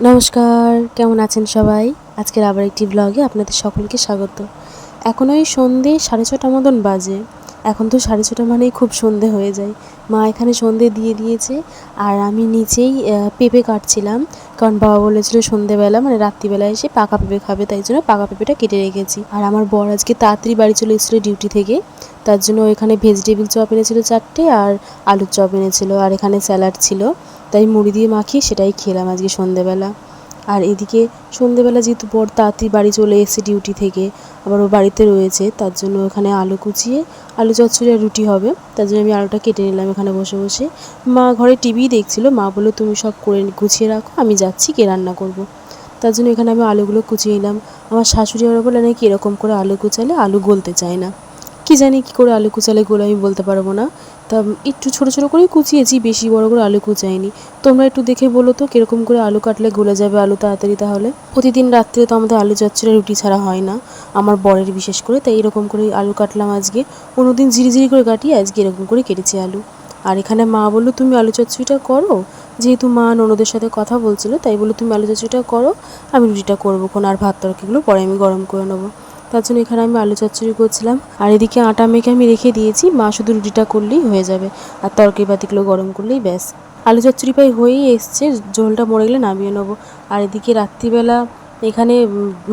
নমস্কার, কেমন আছেন সবাই? আজকের আবার একটি ব্লগে আপনাদের সকলকে স্বাগত। এখন ওই সন্ধে সাড়ে ছটা মতন বাজে। এখন তো সাড়ে ছটা মানেই খুব সন্ধে হয়ে যায়। মা এখানে সন্ধে দিয়ে দিয়েছে আর আমি নিচেই পেঁপে কাটছিলাম। কারণ বাবা বলেছিল সন্ধেবেলা মানে রাত্রিবেলা এসে পাকা পেঁপে খাবে, তাই জন্য পাকা পেঁপেটা কেটে রেখেছি। আর আমার বর আজকে তাড়াতাড়ি বাড়ি চলে এসেছিল ডিউটি থেকে। তার জন্য এখানে ভেজিটেবিল চপ এনেছিল চারটে আর আলুর চপ এনেছিল। আর এখানে স্যালাড ছিল। তাই মুড়ি দিয়ে মাখিয়ে সেটাই খেলাম আজকে সন্ধেবেলা। আর এদিকে সন্ধেবেলা যেহেতু বর তাড়াতাড়ি বাড়ি চলে এসেছে ডিউটি থেকে, আবার ও বাড়িতে রয়েছে, তার জন্য ওখানে আলু কুচিয়ে, আলু চচ্চড়ি আর রুটি হবে। তার জন্য আমি আলুটা কেটে নিলাম এখানে বসে বসে। মা ঘরে টিভি দেখছিল, মা বলল, তুমি সব করে গুছিয়ে রাখো, আমি যাচ্ছি, কে রান্না করব। তার জন্য এখানে আমি আলুগুলো কুচিয়ে নিলাম। আমার শাশুড়ি আবার বলে, নাকি এরকম করে আলু কুচালে আলু গলতে চায় না। কি জানি কি করে আলু কুচালে গুলো আমি বলতে পারব না। তা একটু ছোট ছোট করেই কুচিয়েছি, বেশি বড় করে আলু কুচাইনি। তোমরা একটু দেখে বলো তো, কীরকম করে আলু কাটলে গলে যাবে আলু তাড়াতাড়ি তাহলে? প্রতিদিন রাত্রে তো আমাদের আলু চচ্চড়ি রুটি ছাড়া হয় না, আমার বরের বিশেষ করে, তাই এরকম করে আলু কাটলাম আজকে। অন্যদিন ঝিরি ঝিরি করে কাটি, আজকে এরকম করে কেটেছি আলু। আর এখানে মা বলল, তুমি আলু চচ্চড়িটা করো? যেহেতু মা ননদের সাথে কথা বলছিল, তাই বলল, তুমি আলু চচ্চড়িটা করো, আমি রুটিটা করব কোন আর ভাত তরকারিগুলো পরে আমি গরম করে নেব। তার জন্য এখানে আমি আলু চচ্চড়ি করছিলাম। আর এদিকে আটা মেখে আমি রেখে দিয়েছি। মা শুধু রুটিটা করলেই হয়ে যাবে। আর তরকারি পাতিগুলো গরম করলেই ব্যাস। আলু চচ্চড়ি প্রায় হয়েই এসছে। ঝোলটা মরে গেলে নামিয়ে নেব। আর এদিকে রাত্রিবেলা এখানে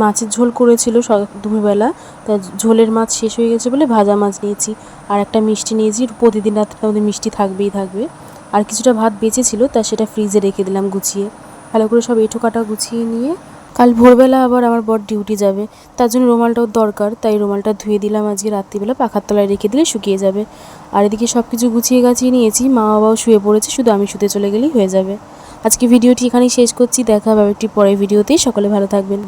মাছের ঝোল করেছিল দুপুরবেলা। তা ঝোলের মাছ শেষ হয়ে গেছে বলে ভাজা মাছ নিয়েছি। আর একটা মিষ্টি নিয়েছি। প্রতিদিন রাত্রে আমাদের মিষ্টি থাকবেই থাকবে। আর কিছুটা ভাত বেঁচে ছিল তা সেটা ফ্রিজে রেখে দিলাম গুছিয়ে। ভালো করে সব এঁঠো কাটা গুছিয়ে নিয়ে কাল ভোরবেলা আবার আমার বর ডিউটি যাবে। তার জন্য রুমালটাও দরকার, তাই রুমালটা ধুয়ে দিলাম। আজকে রাত্রিবেলা পাখার তলায় রেখে দিলে শুকিয়ে যাবে। আর এদিকে সব কিছু গুছিয়ে গাছিয়ে নিয়েছি। মা বাবাও শুয়ে পড়েছে, শুধু আমি শুতে চলে গেলেই হয়ে যাবে। আজকে ভিডিওটি এখানেই শেষ করছি। দেখা হবে একটি পরের ভিডিওতেই সকলে ভালো থাকবেন।